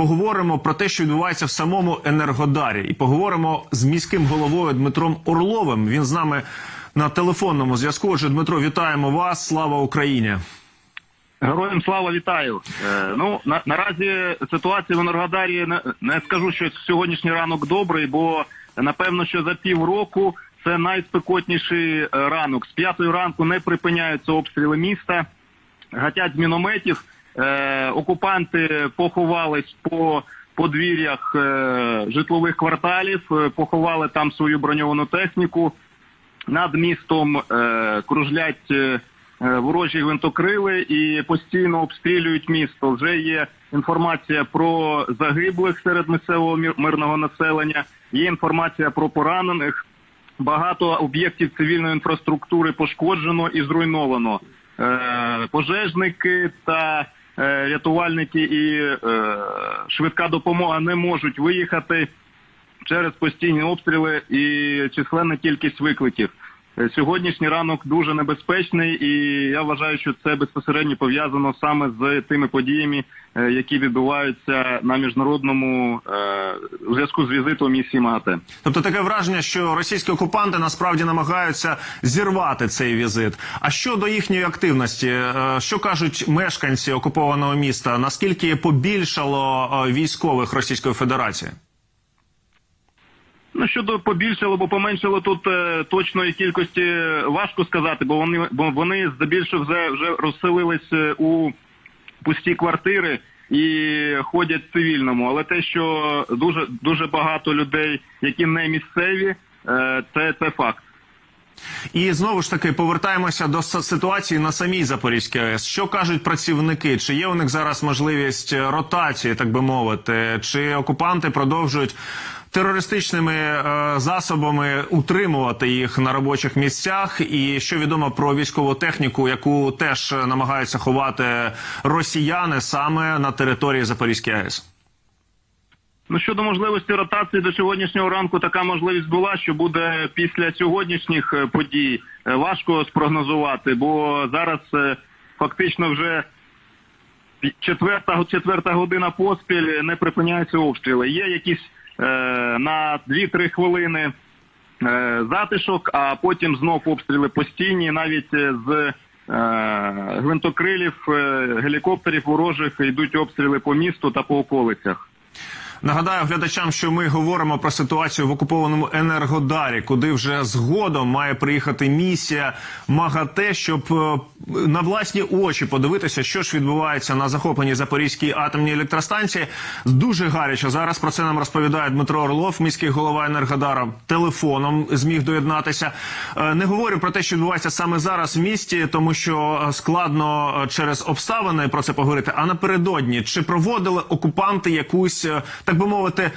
поговоримо про те, що відбувається в самому Енергодарі, і поговоримо з міським головою Дмитром Орловим. Він з нами на телефонному зв'язку. Отже, Дмитро, вітаємо вас. Слава Україні! Героям слава вітаю. Е, ну на, наразі ситуація в Енергодарі не, не скажу, що сьогоднішній ранок добрий, бо напевно, що за півроку це найспекотніший е, ранок. З п'ятої ранку не припиняються обстріли міста, гатять мінометів. Е, окупанти поховались по подвір'ях е, житлових кварталів, е, поховали там свою броньовану техніку. Над містом е, кружлять е, е, ворожі гвинтокрили і постійно обстрілюють місто. Вже є інформація про загиблих серед місцевого мирного населення. Є інформація про поранених. Багато об'єктів цивільної інфраструктури пошкоджено і зруйновано. Е, пожежники та рятувальники і е, швидка допомога не можуть виїхати через постійні обстріли і численна кількість викликів. Е, Сьогоднішній ранок дуже небезпечний, і я вважаю, що це безпосередньо пов'язано саме з тими подіями, е, які відбуваються на міжнародному е, у зв'язку з візитом місії МАГАТЕ. Тобто таке враження, що російські окупанти насправді намагаються зірвати цей візит. А щодо їхньої активності, е, що кажуть мешканці окупованого міста? Наскільки побільшало е, військових Російської Федерації? Ну щодо побільшало, або поменшало тут е, точної кількості важко сказати, бо вони бо вони здебільшого вже вже розселились е, у пусті квартири і ходять в цивільному. Але те, що дуже дуже багато людей, які не місцеві, е, це, це факт. І знову ж таки повертаємося до ситуації на самій Запорізькій АЕС. Що кажуть працівники? Чи є у них зараз можливість е, ротації, так би мовити? Чи окупанти продовжують терористичними е, засобами утримувати їх на робочих місцях? І що відомо про військову техніку, яку теж е, намагаються ховати росіяни саме на території Запорізької АЕС? Ну щодо можливості ротації до сьогоднішнього ранку, така можливість була, що буде після сьогоднішніх е, подій. Е, Важко спрогнозувати, бо зараз е, фактично вже четверта четверта година поспіль не припиняються обстріли. Є якісь е, на 2-3 хвилини е, затишок, а потім знов обстріли постійні, навіть з гвинтокрилів, гелікоптерів ворожих йдуть обстріли по місту та по околицях. Нагадаю глядачам, що ми говоримо про ситуацію в окупованому Енергодарі, куди вже згодом має приїхати місія МАГАТЕ, щоб е, на власні очі подивитися, що ж відбувається на захопленій Запорізькій атомній електростанції. Дуже гаряче зараз про це нам розповідає Дмитро Орлов, міський голова Енергодара. Телефоном зміг доєднатися. Е, Не говорю про те, що відбувається саме зараз в місті, тому що е, складно через обставини про це поговорити. А напередодні чи проводили окупанти якусь, так би мовити,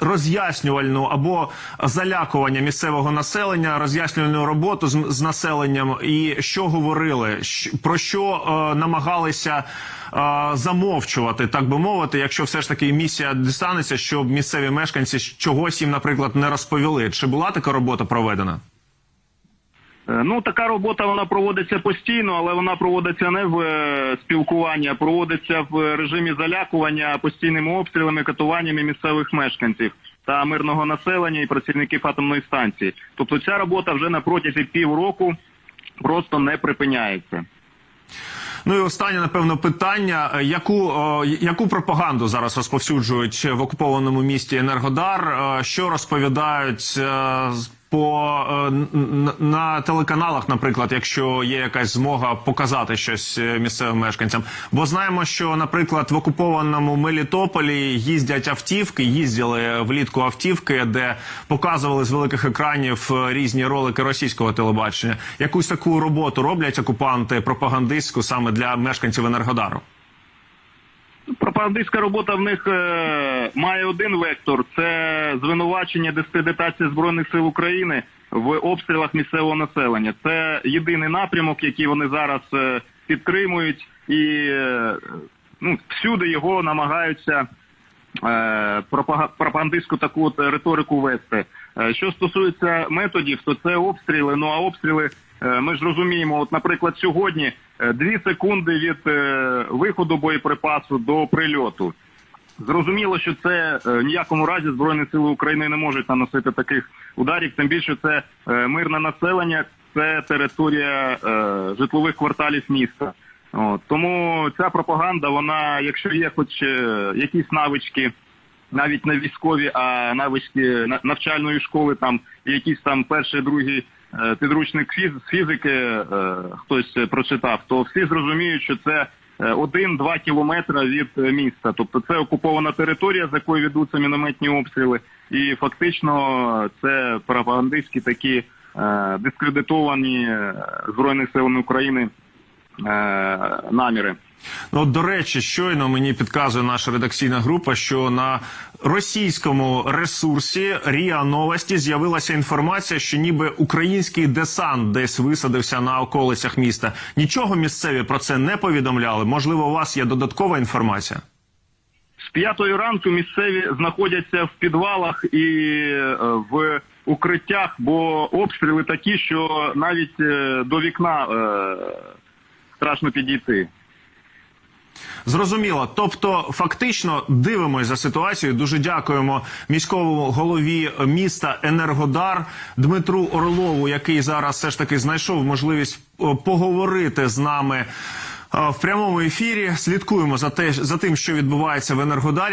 роз'яснювальну або залякування місцевого населення, роз'яснювальну роботу з, з населенням, і що говорили, про що е, намагалися. е, Замовчувати, так би мовити, якщо все ж таки місія дістанеться, щоб місцеві мешканці чогось їм, наприклад, не розповіли. Чи була така робота проведена? Е, Ну, така робота вона проводиться постійно, але вона проводиться не в е, спілкуванні, а проводиться в режимі залякування постійними обстрілами, катуваннями місцевих мешканців та мирного населення і працівників атомної станції. Тобто ця робота вже на протязі півроку просто не припиняється. Ну і останнє, напевно, питання: Е, яку, о, яку пропаганду зараз розповсюджують в окупованому місті Енергодар? Що розповідають по е, на телеканалах, наприклад, якщо є якась змога показати щось е, місцевим мешканцям? Бо знаємо, що, наприклад, в окупованому Мелітополі їздять автівки, їздили влітку автівки, де показували з великих екранів е, різні ролики російського телебачення. Якусь таку роботу роблять окупанти пропагандистську саме для мешканців Енергодару. Пропагандистська робота в них е, має один вектор: це звинувачення дискредитації збройних сил України в обстрілах місцевого населення. Це єдиний напрямок, який вони зараз е, підтримують, і е, ну всюди його намагаються пропага- пропагандистську таку риторику вести. Що стосується методів, то це обстріли. Ну а обстріли ми ж розуміємо. От, наприклад, сьогодні е, дві секунди від е, виходу боєприпасу до прильоту. Зрозуміло, що це е, в ніякому разі Збройні Сили України не можуть наносити таких ударів. Тим більше це е, мирне населення, це територія е, житлових кварталів міста. От. Тому ця пропаганда, вона, якщо є хоч е, якісь навички, навіть не військові, а навички на- навчальної школи, там якісь там перший, другий е, підручник фіз, з фізики е, хтось е, прочитав, то всі зрозуміють, що це е, один-два кілометри від е, міста. Тобто це окупована територія, з якої ведуться мінометні обстріли, і фактично це пропагандистські такі е, дискредитовані збройні силами України е, наміри. Ну, до речі, щойно мені підказує наша редакційна група, що на російському ресурсі Ріа Новості з'явилася інформація, що ніби український десант десь висадився на околицях міста. Нічого місцеві про це не повідомляли. Можливо, у вас є додаткова інформація? З п'ятої ранку місцеві знаходяться в підвалах і е, в укриттях, бо обстріли такі, що навіть е, до вікна е, страшно підійти. Зрозуміло. Тобто, фактично дивимося за ситуацією. Дуже дякуємо міському голові міста Енергодар Дмитру Орлову, який зараз все ж таки знайшов можливість поговорити з нами. В прямому ефірі слідкуємо за те за тим, що відбувається в Енергодарі.